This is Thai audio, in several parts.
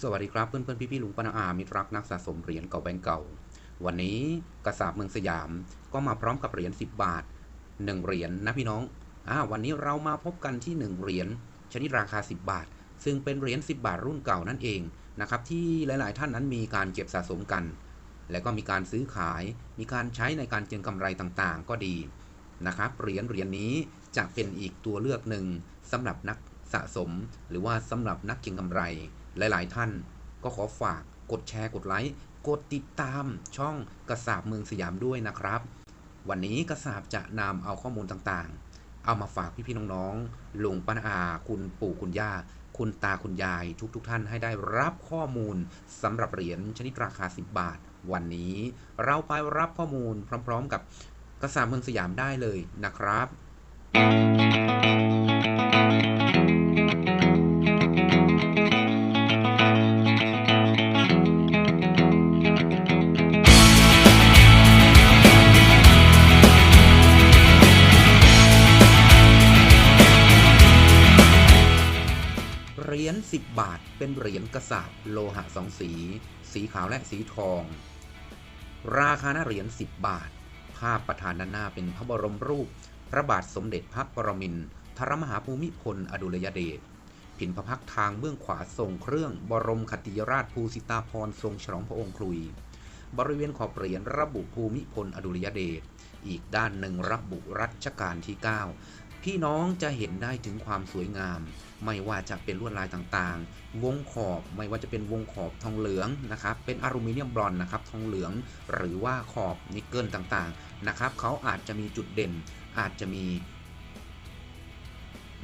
สวัสดีครับเพื่อนเพื่อนพี่พี่ลุงป้านาอามิตรรักนักสะสมเหรียญเก่าแบงก์เก่า วันนี้กระสาบเมืองสยามก็มาพร้อมกับเหรียญ10 บาท 1 เหรียญนะพี่น้องอ่าวันนี้เรามาพบกันที่ 1 เหรียญชนิดราคา 10 บาท ซึ่งเป็นเหรียญ10 บาทรุ่นเก่านั่นเองนะครับที่หลาย ๆ ท่านนั้นมีการเก็บสะสมกัน และก็มีการซื้อขาย มีการใช้ในการเก็งกำไรต่างๆ ก็ดีนะครับเหรียญเหรียญนี้จะเป็นอีกตัวเลือกหนึ่งสำหรับนักสะสม หรือว่าสำหรับนักเก็งกำไร หลายๆ ท่านก็ขอฝากกดแชร์กดไลค์กดติดตามช่องกระสาบเมืองสยามด้วยนะครับ วันนี้กระสาบจะนำเอาข้อมูลต่างๆ เอามาฝากพี่ๆน้องๆลุงป้าอาคุณปู่คุณย่า คุณตาคุณยายทุกๆท่านให้ได้รับข้อมูลสำหรับเหรียญชนิดราคา 10 บาท วันนี้เราไปรับข้อมูลพร้อม ๆ กับกระสาบเมืองสยามได้เลยนะครับเห เป็นเหรียญกระสาบโลหะสองสี สีขาวและสีทอง ราคาหน้าเหรียญ10 บาท ภาพประธานด้านหน้าเป็นพระบรมรูป พระบาทสมเด็จพระปรมินทรมหาภูมิพลอดุลยเดชผินพระพักทางเบื้องขวาทรงเครื่อง บรมคติยราชภูสิตาพรทรงฉลองพระองค์คลุย บริเวณขอบเหรียญระบุภูมิพลอดุลยเดชอีกด้านหนึ่งระบุรัชกาลที่ 9 พี่น้องจะเห็นได้ถึงความสวยงาม ไม่ว่าจะเป็นลวดลายต่างๆ วงขอบไม่ว่าจะเป็นวงขอบทองเหลืองนะครับเป็นอลูมิเนียมบรอนซ์นะครับทองเหลือง หรือว่าขอบนิกเกิลต่างๆนะครับเขาอาจจะมีจุดเด่น อาจจะมี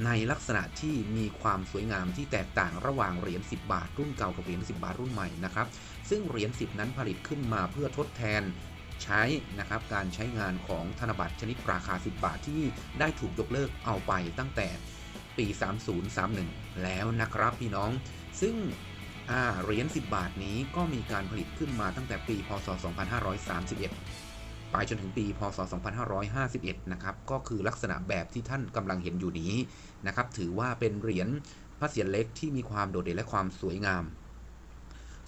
ในลักษณะที่มีความสวยงามที่แตกต่างระหว่างเหรียญ10 บาทรุ่นเก่ากับเหรียญ10 บาทรุ่นใหม่นะครับซึ่งเหรียญ10 นั้นผลิตขึ้นมาเพื่อทดแทน ใช้นะครับการใช้งานของธนบัตรชนิดราคา 10 บาทที่ได้ถูกยกเลิกเอาไปตั้งแต่ปี 3031 แล้วนะครับพี่น้อง ซึ่งเหรียญ10 บาทนี้ก็มีการผลิตขึ้นมาตั้งแต่ปี พศ 2531 ไปจนถึงปี พศ 2551 นะครับ ก็คือลักษณะแบบที่ท่านกำลังเห็นอยู่นี้นะครับ ถือว่าเป็นเหรียญพระเศียรเล็กที่มีความโดดเด่นและความสวยงาม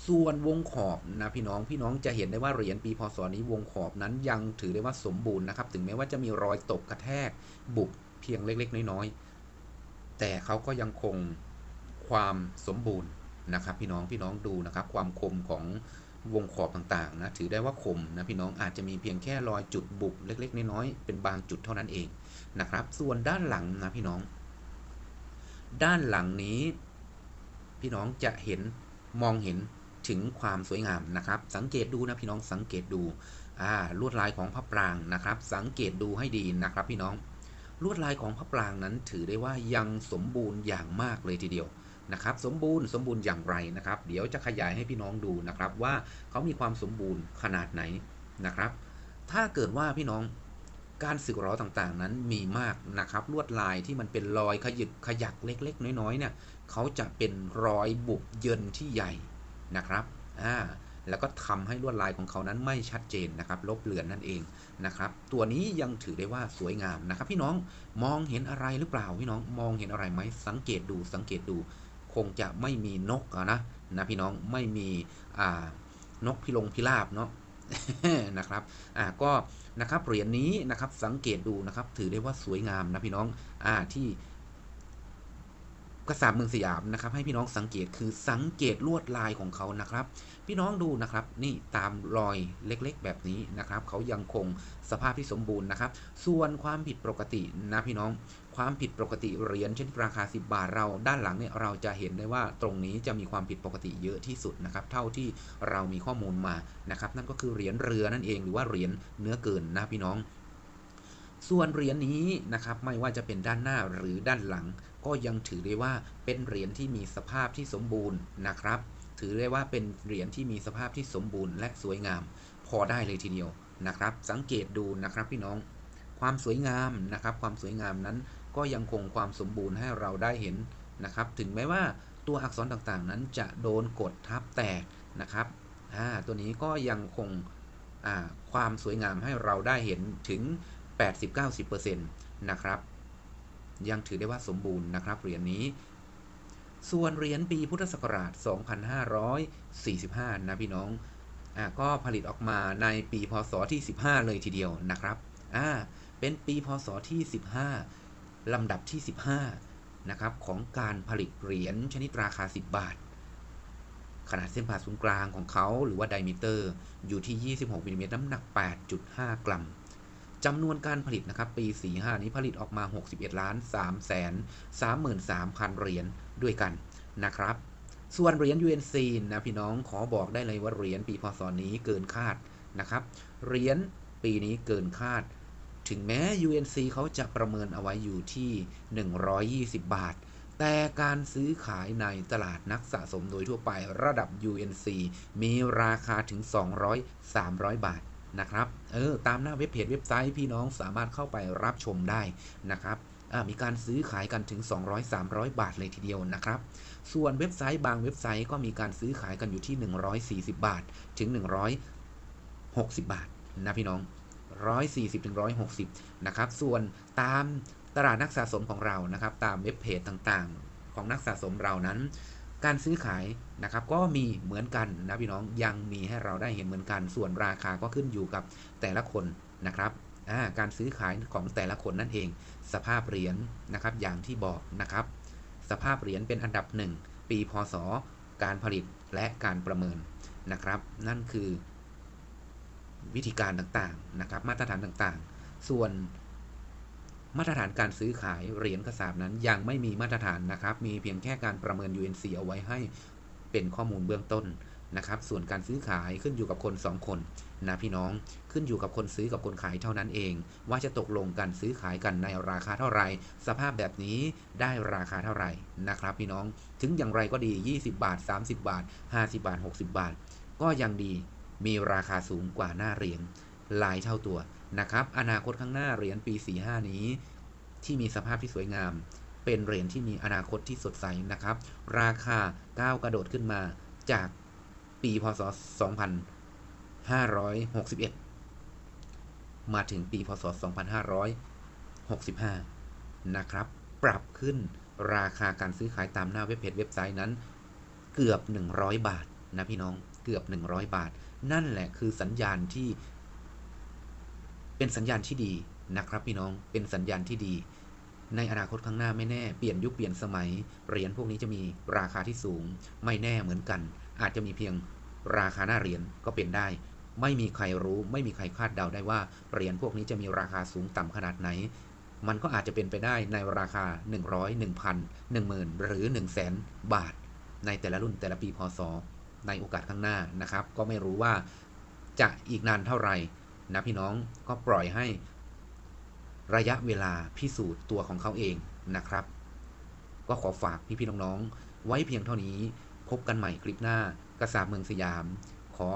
ส่วนวงขอบนะพี่น้องพี่น้องจะเห็นได้ว่าเหรียญปีพศนี้วงขอบนั้นยังถือได้ว่าสมบูรณ์นะครับ ถึงแม้ว่าจะมีรอยตกกระแทกบุบเพียงเล็ก ๆ น้อยๆแต่เขาก็ยังคงความสมบูรณ์นะครับ พี่น้องพี่น้องดูนะครับ ความคมของวงขอบต่างๆนะถือได้ว่าคมนะพี่น้องอาจจะมีเพียงแค่รอยจุดบุบเล็ก ๆ น้อยๆเป็นบางจุดเท่านั้นเองนะครับ ส่วนด้านหลังนะพี่น้อง ด้านหลังนี้ พี่น้องจะเห็นมองเห็น ถึงความสวยงามนะครับ สังเกตดูนะพี่น้องสังเกตดูอ่าลวดลายของพระปรางนะครับ สังเกตดูให้ดีนะครับ พี่น้องลวดลายของพระปรางนั้นถือได้ว่ายังสมบูรณ์อย่างมากเลยทีเดียวนะครับ สมบูรณ์สมบูรณ์อย่างไรนะครับ เดี๋ยวจะขยายให้พี่น้องดูนะครับ ว่าเขามีความสมบูรณ์ขนาดไหนนะครับ ถ้าเกิดว่าพี่น้องการสึกหรอต่างๆ นั้นมีมากนะครับ ลวดลายที่มันเป็นรอยขยึกขยักเล็ก ๆ น้อยๆเนี่ยเขาจะเป็นรอยบุบเยินที่ใหญ่ นะครับอ่าแล้วก็ทำให้ลวดลายของเขานั้นไม่ชัดเจนนะครับ ลบเลือนนั่นเองนะครับ ตัวนี้ยังถือได้ว่าสวยงามนะครับ พี่น้องมองเห็นอะไรหรือเปล่าพี่น้องมองเห็นอะไรไหมสังเกตดูสังเกตดู คงจะไม่มีนกอะนะนะพี่น้องไม่มีอ่านกพิลงพิราบเนาะนะครับอ่าก็นะครับเหรียญนี้นะครับสังเกตดูนะครับ ถือได้ว่าสวยงามนะพี่น้องอ่าที่ กระสาบเมืองสยามนะครับ ให้พี่น้องสังเกตคือสังเกตลวดลายของเขานะครับ พี่น้องดูนะครับนี่ตามรอยเล็กๆ แบบนี้นะครับ เขายังคงสภาพที่สมบูรณ์นะครับ ส่วนความผิดปกตินะพี่น้องความผิดปกติเหรียญเช่นราคา 10 บาทเราด้านหลังเนี่ยเราจะเห็นได้ว่าตรงนี้จะมีความผิดปกติเยอะที่สุดนะครับ เท่าที่เรามีข้อมูลมานะครับ นั่นก็คือเหรียญเรือนั่นเองหรือว่าเหรียญเนื้อเกินนะพี่น้อง ส่วนเหรียญนี้นะครับไม่ว่าจะเป็นด้านหน้าหรือด้านหลัง ก็ยังถือได้ว่าเป็นเหรียญที่มีสภาพที่สมบูรณ์นะครับ ถือได้ว่าเป็นเหรียญที่มีสภาพที่สมบูรณ์และสวยงาม พอได้เลยทีเดียวนะครับ สังเกตดูนะครับพี่น้อง ความสวยงามนะครับ ความสวยงามนั้นก็ยังคงความสมบูรณ์ให้เราได้เห็นนะครับ ถึงแม้ว่าตัวอักษรต่างๆ นั้นจะโดนกดทับแตกนะครับตัวนี้ก็ยังคงความสวยงามให้เราได้เห็นถึง 80-90%นะครับยังถือได้ว่าสมบูรณ์นะครับเหรียญนี้ ส่วนเหรียญปีพุทธศักราช 2545 นะพี่น้องอ่าก็ผลิตออกมาในปีพศที่ 15 เลยทีเดียวนะครับอ่าเป็นปีพศที่ 15 ลำดับที่ 15 นะครับของการผลิตเหรียญชนิดราคา 10 บาท ขนาดเส้นผ่าศูนย์กลางของเขาหรือว่าไดมิเตอร์อยู่ที่ 26มิลลิเมตรน้ำหนัก 8.5 กรัม จำนวนการผลิตนะครับปี 45 นี้ผลิตออกมา 61 ล้าน3แสน33,000 เหรียญด้วยกันนะครับ ส่วนเหรียญ UNC นะพี่น้องขอบอกได้เลยว่าเหรียญปีพศนี้เกินคาดนะครับเหรียญปีนี้เกินคาด ถึงแม้ UNC เขาจะประเมินเอาไว้อยู่ที่ 120 บาท แต่การซื้อขายในตลาดนักสะสมโดยทั่วไประดับ UNC มีราคาถึง 200 300 บาท นะครับ เออ ตามหน้าเว็บเพจเว็บไซต์พี่น้องสามารถเข้าไปรับชมได้นะครับมีการซื้อขายกันถึง 200-300 บาทเลยทีเดียวนะครับ ส่วนเว็บไซต์บางเว็บไซต์ก็มีการซื้อขายกันอยู่ที่ 140 บาท ถึง 160 บาทนะพี่น้อง 140ถึง160 นะครับ ส่วนตามตลาดนักสะสมของเรานะครับ ตามเว็บเพจต่างๆ ของนักสะสมเรานั้น การซื้อขายนะครับก็มีเหมือนกันนะพี่น้องยังมีให้เราได้เห็นเหมือนกัน ส่วนราคาก็ขึ้นอยู่กับแต่ละคนนะครับการซื้อขายของแต่ละคนนั่นเอง สภาพเหรียญนะครับอย่างที่บอกนะครับ สภาพเหรียญเป็นอันดับ 1 ปีพศ การผลิตและการประเมินนะครับ นั่นคือวิธีการต่างๆนะครับ มาตรฐานต่างๆ ส่วน มาตรฐานการซื้อขายเหรียญกระสาบนั้นยังไม่มีมาตรฐานนะครับ มีเพียงแค่การประเมิน UNC เอาไว้ให้เป็นข้อมูลเบื้องต้นนะครับ ส่วนการซื้อขายขึ้นอยู่กับคน 2 คนนะพี่น้องขึ้นอยู่กับคนซื้อกับคนขายเท่านั้นเอง ว่าจะตกลงกันซื้อขายกันในราคาเท่าไหร่สภาพแบบนี้ได้ราคาเท่าไหร่นะครับ พี่น้องถึงอย่างไรก็ดี 20 บาท 30 บาท 50 บาท 60 บาท ก็ยังดีมีราคาสูงกว่าหน้าเหรียญหลายเท่าตัว นะครับ อนาคตข้างหน้าเหรียญปี 45 นี้ ที่มีสภาพที่สวยงาม เป็นเหรียญที่มีอนาคตที่สดใสนะครับ ราคาก้าวกระโดดขึ้นมาจากปีพศ 2561 มาถึงปีพศ 2565 นะครับ ปรับขึ้นราคาการซื้อขายตามหน้าเว็บเพจเว็บไซต์นั้น เกือบ 100 บาทนะพี่น้องเกือบ 100 บาท นั่นแหละคือสัญญาณที่ เป็นสัญญาณที่ดีนะครับพี่น้องเป็นสัญญาณที่ดี ในอนาคตข้างหน้าไม่แน่เปลี่ยนยุคเปลี่ยนสมัยเหรียญพวกนี้จะมีราคาที่สูง ไม่แน่เหมือนกัน อาจจะมีเพียงราคาหน้าเหรียญก็เป็นได้ ไม่มีใครรู้ ไม่มีใครคาดเดาได้ว่าเหรียญพวกนี้จะมีราคาสูงต่ำขนาดไหน มันก็อาจจะเป็นไปได้ในราคา 100 1,000 10,000 หรือ 1 0 0 0 0แบาท ในแต่ละรุ่นแต่ละปีพศในโอกาสข้างหน้านะครับ ก็ไม่รู้ว่าจะอีกนานเท่าไหร่ นะพี่น้องก็ปล่อยให้ระยะเวลาพิสูจน์ตัวของเขาเองนะครับ ก็ขอฝากพี่ๆน้องๆไว้เพียงเท่านี้ พบกันใหม่คลิปหน้ากระสาบเมืองสยาม ขอ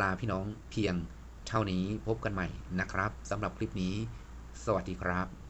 ลาพี่น้องเพียงเท่านี้พบกันใหม่นะครับสำหรับคลิปนี้ สวัสดีครับ